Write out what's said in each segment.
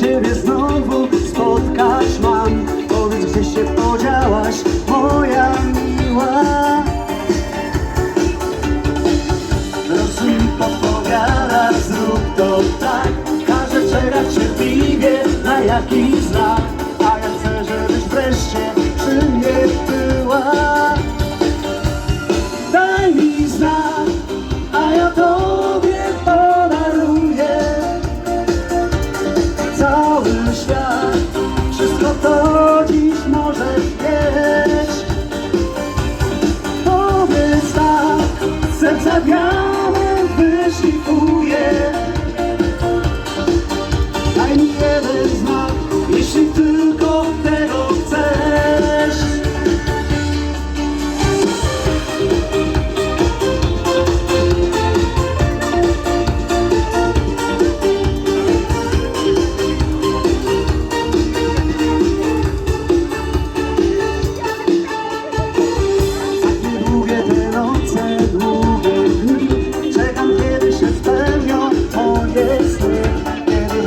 Ciebie znowu spotkać mam. Powiedz, gdzie się podziałaś, moja miła. Proszę mi podpowiadać, zrób to tak. Każę czekać cierpliwie na jakiś znak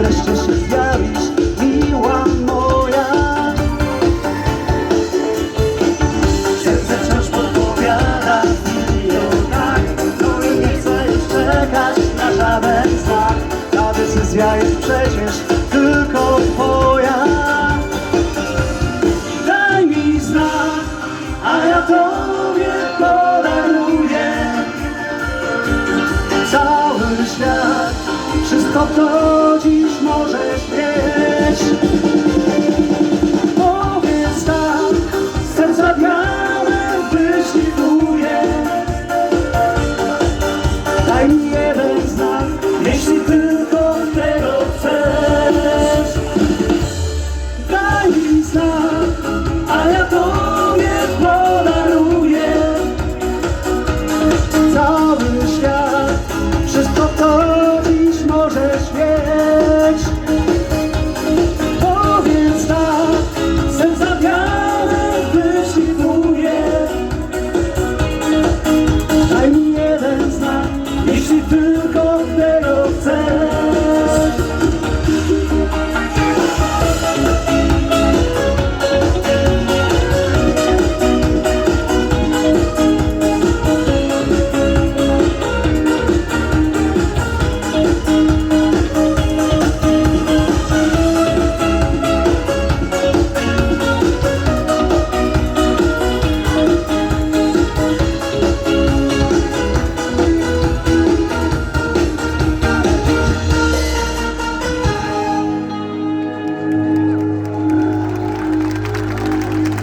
wreszcie się zjawisz, miła moja. Serce wciąż podpowiada i o tak No i nie chcę już czekać na żaden znak. Ta decyzja jest przecież tylko twoja. Daj mi znak, a ja tobie podaruję. Cały świat, wszystko to dziś możesz mieć.